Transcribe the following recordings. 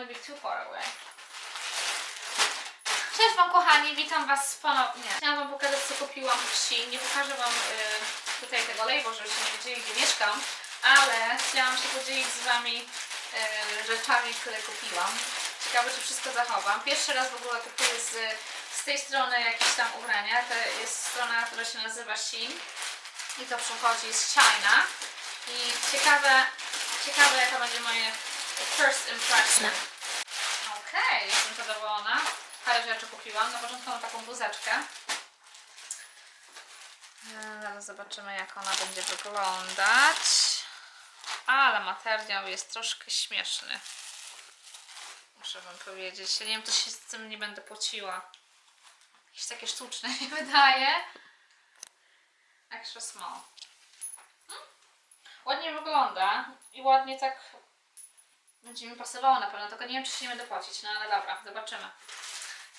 want to be too far away. Cześć Wam kochani, witam Was ponownie. Chciałam Wam pokazać co kupiłam w wsi. Nie pokażę Wam y, tutaj tego label, żebyście nie wiedzieli gdzie mieszkam, ale chciałam się podzielić z Wami y, rzeczami, które kupiłam. Ciekawe czy wszystko zachowam. Pierwszy raz w ogóle kupuję z, z tej strony jakieś tam ubrania. To jest strona, która się nazywa Shein i to przychodzi z China. I ciekawe, ciekawe jaka będzie moje first impression. Okej, jestem zadowolona. Parę rzeczy kupiłam. Na początku mam taką bluzeczkę. E, Zaraz zobaczymy jak ona będzie wyglądać. Ale materiał jest troszkę śmieszny. Muszę wam powiedzieć. Ja nie wiem, to się z tym nie będę pociła. Jakieś takie sztuczne mi wydaje. Extra small. Hmm? Ładnie wygląda i ładnie tak będzie mi pasowało na pewno, tylko nie wiem czy się nie będę płacić, no ale dobra, zobaczymy.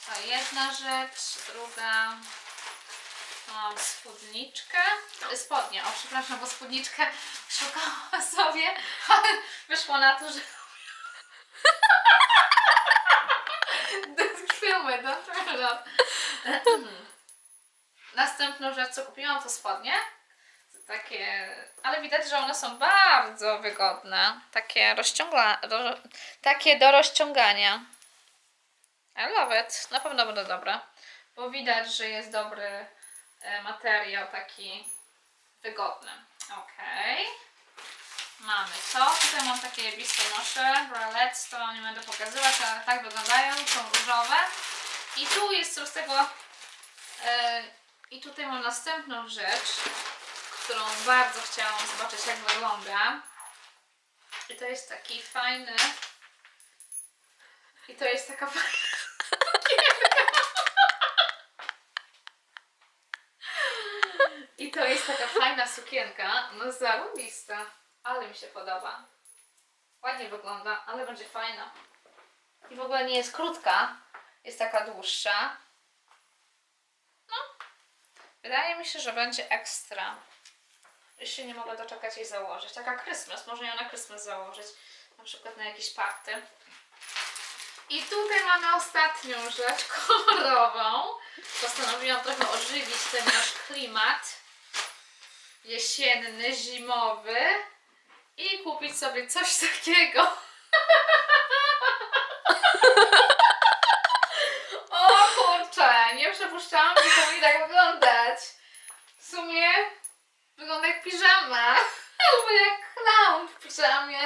To jedna rzecz, druga. Mam spódniczkę. e, Spodnie, o przepraszam, bo spódniczkę szukałam sobie, ale wyszło na to, że Filmy, it up. Następną rzecz, co kupiłam, to spodnie. Takie, ale widać, że one są bardzo wygodne. Takie rozciągla, ro, takie do rozciągania. I love it. Na pewno będą dobre. Bo widać, że jest dobry e, materiał taki wygodny. Okej. Mamy to. Tutaj mam takie biustonosze, bralette, to nie będę pokazywać, ale tak wyglądają, są różowe. I tu jest z tego. E, I tutaj mam następną rzecz, którą bardzo chciałam zobaczyć, jak wygląda. I to jest taki fajny. I to jest taka fajna. I to jest taka fajna sukienka. No zarobista. Ale mi się podoba. Ładnie wygląda, ale będzie fajna. I w ogóle nie jest krótka. Jest taka dłuższa. No. Wydaje mi się, że będzie ekstra. Się nie mogę doczekać jej założyć. Taka Christmas. Może ją na Christmas założyć. Na przykład na jakieś party. I tutaj mamy ostatnią rzecz kolorową. Postanowiłam trochę ożywić ten nasz klimat jesienny, zimowy i kupić sobie coś takiego. o kurczę, nie przypuszczałam, że to mi tak wyglądać. W sumie wygląda jak piżama. Albo jak clown w piżamie.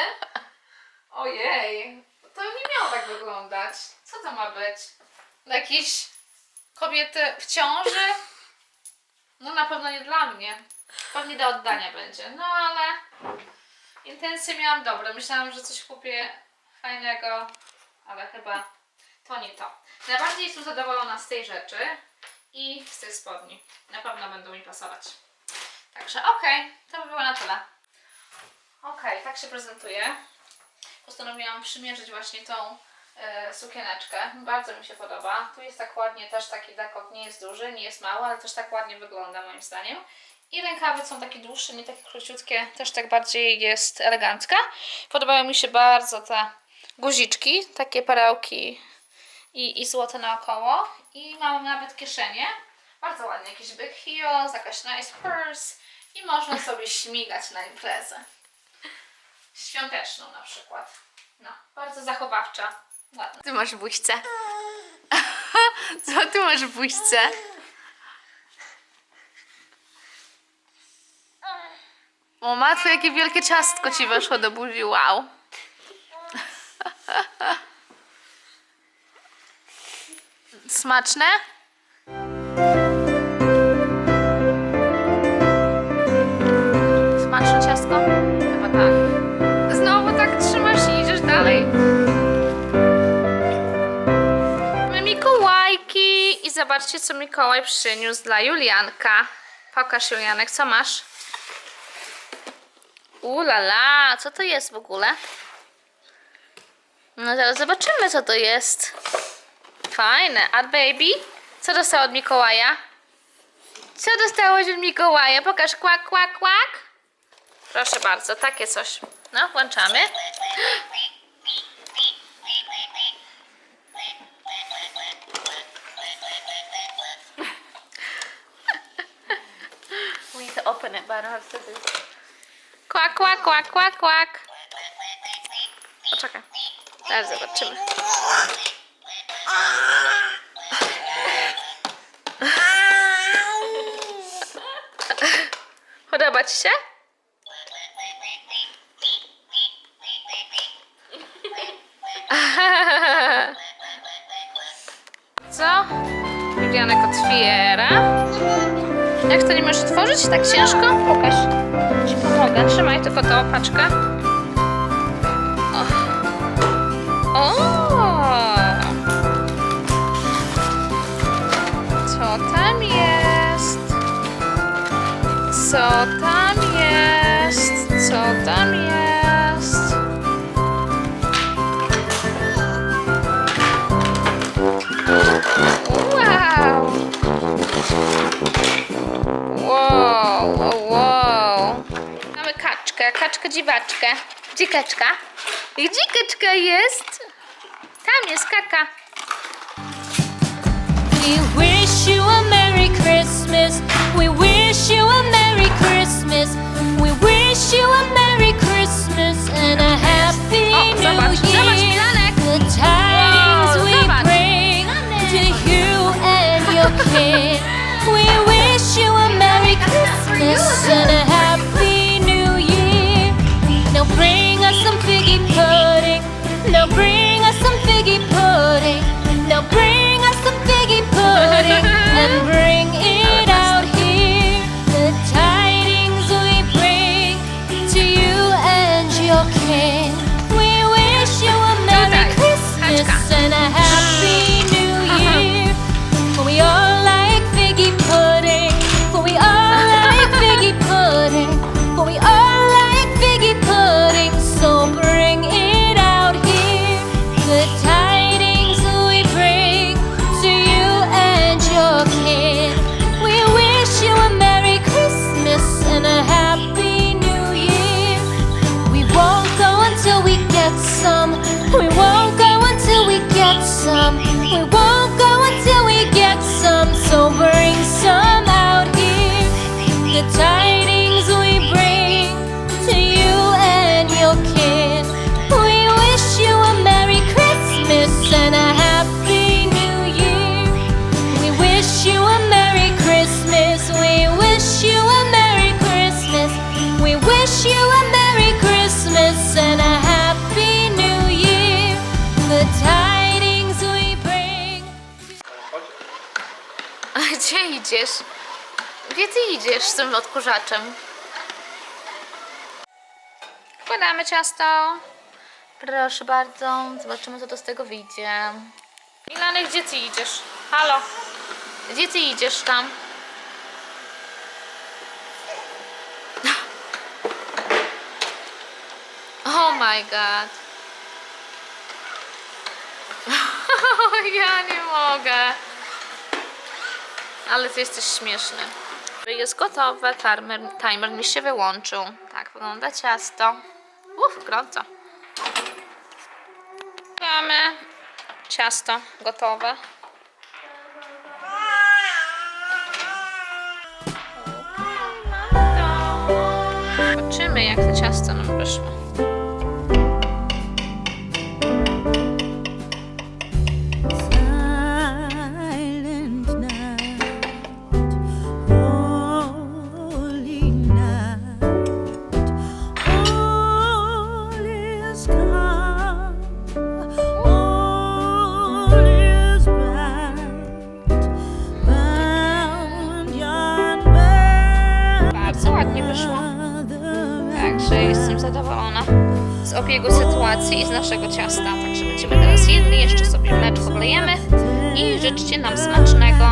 Ojej, to nie miało tak wyglądać. Co to ma być? Jakieś kobiety w ciąży? No na pewno nie dla mnie. Pewnie do oddania będzie. No ale intencje miałam dobre. Myślałam, że coś kupię fajnego, ale chyba to nie to. Najbardziej jestem zadowolona z tej rzeczy i z tych spodni. Na pewno będą mi pasować. Także okej, to by było na tyle. Okej, tak się prezentuje. Postanowiłam przymierzyć właśnie tą e, sukieneczkę. Bardzo mi się podoba. Tu jest tak ładnie, też taki dekot nie jest duży, nie jest mały, ale też tak ładnie wygląda moim zdaniem. I rękawy są takie dłuższe, nie takie króciutkie, też tak bardziej jest elegancka. Podobają mi się bardzo te guziczki, takie perełki i, i złote naokoło. I mam nawet kieszenie. Bardzo ładnie, jakiś big heels, jakaś nice purse i można sobie śmigać na imprezę. Świąteczną na przykład. No, bardzo zachowawcza. Ładna. Ty masz buźce. Co ty masz buźce? O matko, jakie wielkie ciastko ci weszło do buzi, wow. Smaczne zobaczcie co Mikołaj przyniósł dla Julianka. Pokaż Julianek, co masz? Ulala, co to jest w ogóle? No zaraz zobaczymy co to jest. Fajne. A baby? Co dostał od Mikołaja? Co dostałeś od Mikołaja? Pokaż kłak, kłak, kłak. Proszę bardzo, takie coś. No, włączamy. Bernhard wtedy. Kłak, kłak, kłak, kłak, kłak. Poczekaj. Teraz zobaczymy. Podoba ci się? Co? Julianek otwiera. Jak to nie możesz otworzyć? Tak ciężko? Pokaż. Ci pomogę. Trzymaj tylko tą paczkę. O! o! Co tam jest? Co tam jest? Co tam jest? Wow, kaczkę, kaczkę dziwaczkę. Gdzie kaczka? Jest? Tam jest kaka. We wish you We won't go until we get some. So bring some out here. In the tidings idziesz? Gdzie ty idziesz z tym odkurzaczem? Wkładamy ciasto. Proszę bardzo. Zobaczymy, co to z tego wyjdzie. Milany, gdzie ty idziesz? Halo? Gdzie ty idziesz tam? Oh my god. ja nie mogę. Ale ty jesteś śmieszny. Jest gotowe, timer, timer mi się wyłączył. Tak wygląda ciasto. Uff, gorąco. Mamy ciasto gotowe. Zobaczymy jak to ciasto nam wyszło. Wyszło. Także jestem zadowolona z obiegu sytuacji i z naszego ciasta. Także będziemy teraz jedli, jeszcze sobie mleczko wlejemy i życzcie nam smacznego.